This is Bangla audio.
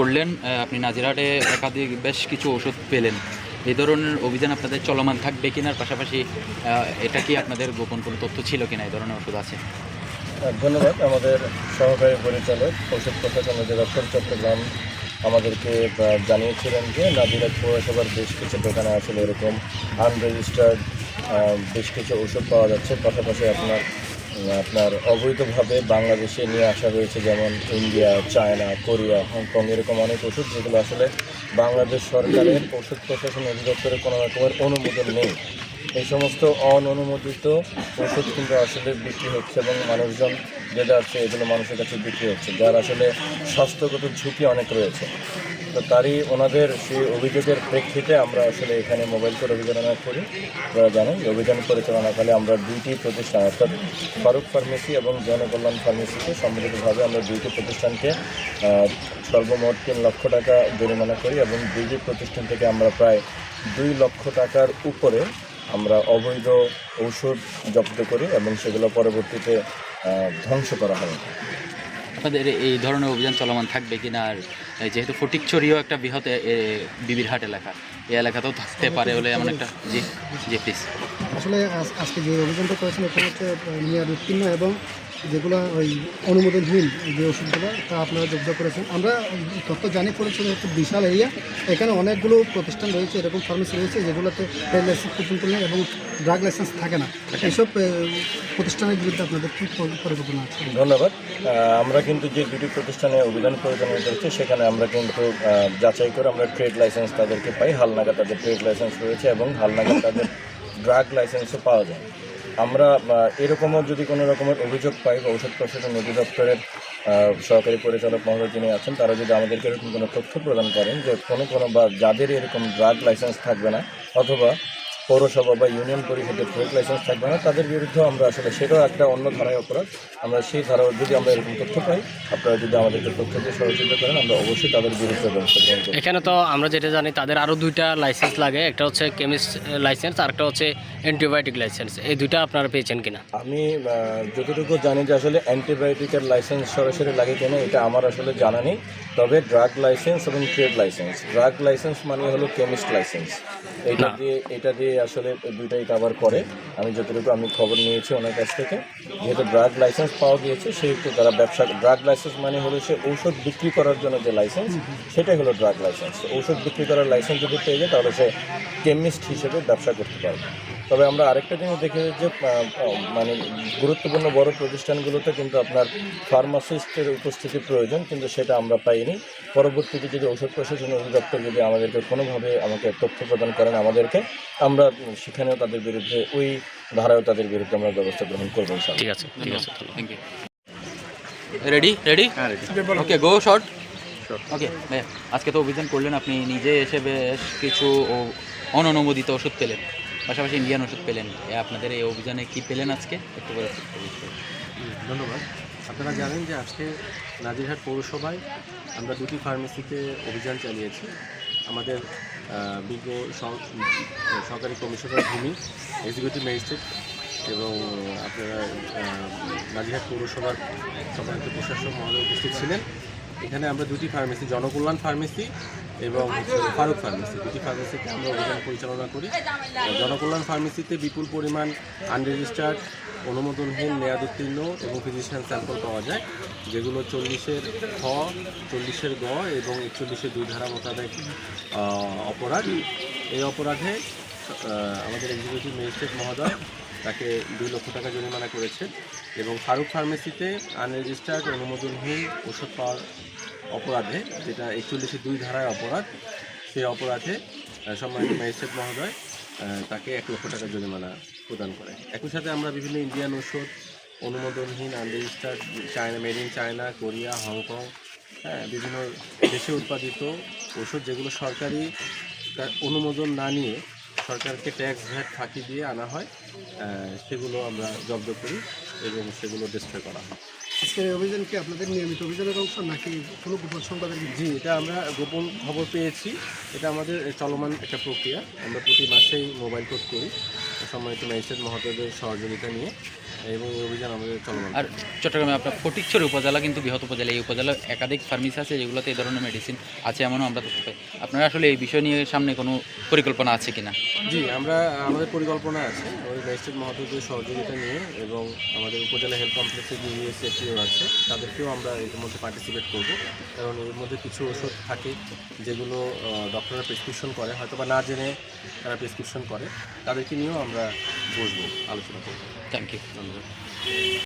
করলেন আপনি নাজিরহাটে একাধিক বেশ কিছু ওষুধ পেলেন। এই ধরনের অভিযান আপনাদের চলমান থাকবে কিনার পাশাপাশি এটা কি আপনাদের গোপন কোনো তথ্য ছিল কিনা? এই ধরনের ওষুধ আছে। ধন্যবাদ। আমাদের সহকারী পরিচালক ঔষধ প্রশাসন অধিদপ্তর চট্টগ্রাম আমাদেরকে জানিয়েছিলেন যে নাদিরাজ পৌরসভার বেশ কিছু দোকানে আসলে এরকম আনরেজিস্টার্ড বেশ কিছু ওষুধ পাওয়া যাচ্ছে। পাশাপাশি আপনার আপনার অবৈধভাবে বাংলাদেশে নিয়ে আসা হয়েছে, যেমন ইন্ডিয়া, চায়না, কোরিয়া, হংকং, এরকম অনেক ওষুধ যেগুলো আসলে বাংলাদেশ সরকারের ওষুধ প্রশাসন অধিদপ্তরের কোনো রকমের অনুমোদন নেই। এই সমস্ত অননুমোদিত ওষুধ কিন্তু আসলে বিক্রি হচ্ছে এবং মানুষজন যে যাচ্ছে এগুলো মানুষের কাছে বিক্রি হচ্ছে, যার আসলে স্বাস্থ্যগত ঝুঁকি অনেক রয়েছে। তো তারই ওনাদের সেই অভিযোগের প্রেক্ষিতে আমরা আসলে এখানে মোবাইল করে অভিযানা করি। আপনারা জানেন অভিযান পরিচালনাকালে আমরা দুইটি প্রতিষ্ঠান, অর্থাৎ ফারুক ফার্মেসি এবং জনকল্যাণ ফার্মেসিকে সম্মিলিতভাবে আমরা দুইটি প্রতিষ্ঠানকে সর্বমোট তিন লক্ষ টাকা জরিমানা করি এবং দুইটি প্রতিষ্ঠান থেকে আমরা প্রায় দুই লক্ষ টাকার উপরে আমরা অবৈধ ঔষধ জব্দ করি এবং সেগুলো পরবর্তীতে ধ্বংস করা হয়। আপনাদের এই ধরনের অভিযান চলমান থাকবে কি না আর যেহেতু ফটিকছড়িও একটা বৃহৎ বিবিরহাট এলাকা, এই এলাকাতেও থাকতে পারে বলে এমন একটা জি জি প্লিজ আসলে আজকে যে অভিযানটা করেছেন, এটা হচ্ছে উত্তীর্ণ এবং যেগুলো ওই অনুমোদনহীন যে ওষুধগুলো তা আপনারা জব্দ করেছেন। আমরা তথ্য জানি পড়েছিল হচ্ছে বিশাল এরিয়া। এখানে অনেকগুলো প্রতিষ্ঠান রয়েছে এরকম ফার্মেসি রয়েছে যেগুলোতে ট্রেড লাইসেন্স পর্যন্ত নেই এবং ড্রাগ লাইসেন্স থাকে না। এইসব প্রতিষ্ঠানের বিরুদ্ধে আপনাদের কী পরি- পরিকল্পনা আছে? ধন্যবাদ। আমরা কিন্তু যে দুটি প্রতিষ্ঠানে অভিযান পরিচালনা করছি সেখানে আমরা কিন্তু যাচাই করে আমরা ট্রেড লাইসেন্স তাদেরকে পাই। হালনাগা তাদের ট্রেড লাইসেন্স রয়েছে এবং হালনাগা তাদের ড্রাগ লাইসেন্সও পাওয়া যায়। আমরা এরকমও যদি কোনো রকমের অভিযোগ পাই বা ঔষধ প্রশাসন অধিদপ্তরের সহকারী পরিচালক মহোদয় যিনি আছেন, তারা যদি আমাদেরকে এরকম কোনো তথ্য প্রদান করেন যে কোনো কোনো বা যাদের এরকম ড্রাগ লাইসেন্স থাকবে না, অথবা পৌরসভা বা ইউনিয়ন পরিষদের ট্রেড লাইসেন্স থাকবে না। তাদের বিরুদ্ধে আমরা আসলে সেটাও একটা অন্য ধারায় অপরাধ। আমরা সেই ধারা যদি আমরা এরকম তথ্য পাই আপনারা যদি আমাদেরকে তথ্য দিয়ে সহযোগিতা করেন আমরা অবশ্যই তাদের বিরুদ্ধে ব্যবস্থা গ্রহণ করব। এখানে তো আমরা যেটা জানি তাদের আরও দুইটা লাইসেন্স লাগে। একটা হচ্ছে কেমিস্ট লাইসেন্স আর একটা হচ্ছে অ্যান্টিবায়োটিক লাইসেন্স। এই দুইটা আপনারা পেয়েছেন কিনা? আমি যতটুকু জানি যে আসলে অ্যান্টিবায়োটিকের লাইসেন্স সরাসরি লাগে কিনা এটা আমার আসলে জানা নেই। তবে ড্রাগ লাইসেন্স এবং ট্রেড লাইসেন্স। ড্রাগ লাইসেন্স মানে হলো কেমিস্ট লাইসেন্স। এটা দিয়ে এটা দিয়ে আসলে দুইটাই কাভার করে। আমি যতটুকু আমি খবর নিয়েছি ওনার কাছ থেকে, যেহেতু ড্রাগ লাইসেন্স পাওয়া গিয়েছে, সেহেতু তারা ব্যবসা ড্রাগ লাইসেন্স মানে হলো সে ঔষধ বিক্রি করার জন্য যে লাইসেন্স সেটাই হলো ড্রাগ লাইসেন্স ঔষধ বিক্রি করার লাইসেন্স যদি পেয়ে যায়, তাহলে সে কেমিস্ট হিসেবে ব্যবসা করতে পারবে। তবে আমরা আরেকটা জিনিস দেখে যে মানে গুরুত্বপূর্ণ বড় প্রতিষ্ঠানগুলোতে কিন্তু আপনার ফার্মাসিস্টের উপস্থিতি প্রয়োজন কিন্তু সেটা আমরা পাইনি। পরবর্তীতে যদি ঔষধ প্রশাসন অধিদপ্তর যদি আমাদেরকে কোনোভাবে আমাকে তথ্য প্রদান করেন আমাদেরকে আমরা সেখানেও তাদের বিরুদ্ধে ওই ধারায়ও তাদের বিরুদ্ধে আমরা ব্যবস্থা গ্রহণ করব। ঠিক আছে ঠিক আছে thank you ready ready okay go short okay আজকে তো অভিযান করলেন আপনি নিজে এসে বেশ কিছু অননুমোদিত ওষুধ পেলেন। পাশাপাশি ইন্ডিয়ান ওষুধ পেলেন। আপনাদের এই অভিযানে কি পেলেন আজকে? একটু করে ধন্যবাদ। আপনারা জানেন যে আজকে নাজিরহাট পৌরসভায় আমরা দুটি ফার্মেসিতে অভিযান চালিয়েছি। আমাদের বিজ্ঞ সরকারি কমিশনার ভূমি এক্সিকিউটিভ ম্যাজিস্ট্রেট এবং আপনারা নাজিরহাট পৌরসভার সম্মানিত প্রশাসক মহোদয় উপস্থিত ছিলেন। এখানে আমরা দুটি ফার্মেসি জনকল্যাণ ফার্মেসি এবং ফারুক ফার্মেসি দুটি ফার্মেসিতে আমরা অভিযান পরিচালনা করি। জনকল্যাণ ফার্মেসিতে বিপুল পরিমাণ আনরেজিস্টার্ড অনুমোদনহীন, মেয়াদ উত্তীর্ণ এবং ফিজিশিয়ান স্যাম্পল পাওয়া যায়, যেগুলো চল্লিশের খ, চল্লিশের গ এবং একচল্লিশের দুই ধারা মোতাবেক অপরাধ। এই অপরাধে আমাদের এক্সিকিউটিভ ম্যাজিস্ট্রেট মহোদয় তাকে দুই লক্ষ টাকা জরিমানা করেছেন এবং ফারুক ফার্মেসিতে আনরেজিস্টার্ড অনুমোদনহীন ওষুধ পাওয়ার অপরাধে, যেটা একচল্লিশে দুই ধারায় অপরাধ, সেই অপরাধে সম্মানিত ম্যাজিস্ট্রেট মহোদয় তাকে এক লক্ষ টাকা জরিমানা প্রদান করে একই সাথে আমরা বিভিন্ন ইন্ডিয়ান ওষুধ অনুমোদনহীন unregistered, China, made in China, Korea, Hong Kong হ্যাঁ বিভিন্ন দেশে উৎপাদিত ওষুধ যেগুলো সরকারি অনুমোদন না নিয়ে সরকারকে ট্যাক্স ভ্যাট ফাঁকি দিয়ে আনা হয় সেগুলো আমরা জব্দ করি এবং সেগুলো ডিস্ট্রয় করা হয়। আজকের অভিযান কি আপনাদের নিয়মিত অভিযানের অংশ নাকি কোনো গোপন সংবাদের জি, এটা আমরা গোপন খবর পেয়েছি। এটা আমাদের চলমান একটা প্রক্রিয়া। আমরা প্রতি মাসেই মোবাইল কোড করি। সম্মানিত ম্যাজিস্ট্রেট মহোদয়দের সহযোগিতা নিয়ে। এবং অভিযান আমাদের চলমান। আর চট্টগ্রামে আপনার ফটিকছড়ি উপজেলা কিন্তু বৃহৎ উপজেলা এই উপজেলার একাধিক ফার্মেসি আছে যেগুলোতে এই ধরনের মেডিসিন আছে এমনও আমরা তথ্য পাই। আপনারা আসলে এই বিষয় নিয়ে সামনে কোনো পরিকল্পনা আছে কিনা? জি আমরা আমাদের পরিকল্পনা আছে। ওই ম্যাজিস্ট্রেট মহোদয়দের সহযোগিতা নিয়ে এবং আমাদের উপজেলা হেলথ কমপ্লেক্সের যে ইউএসএফটিও আছে তাদেরকেও আমরা এর মধ্যে পার্টিসিপেট করব। কারণ এর মধ্যে কিছু ওষুধ থাকে যেগুলো ডক্টররা প্রেসক্রিপশন করে। হয়তো বা না জেনে তারা প্রেসক্রিপশন করে। তাদেরকে নিয়েও আমরা বসবো আলোচনা করব। থ্যাংক ইউ ধন্যবাদ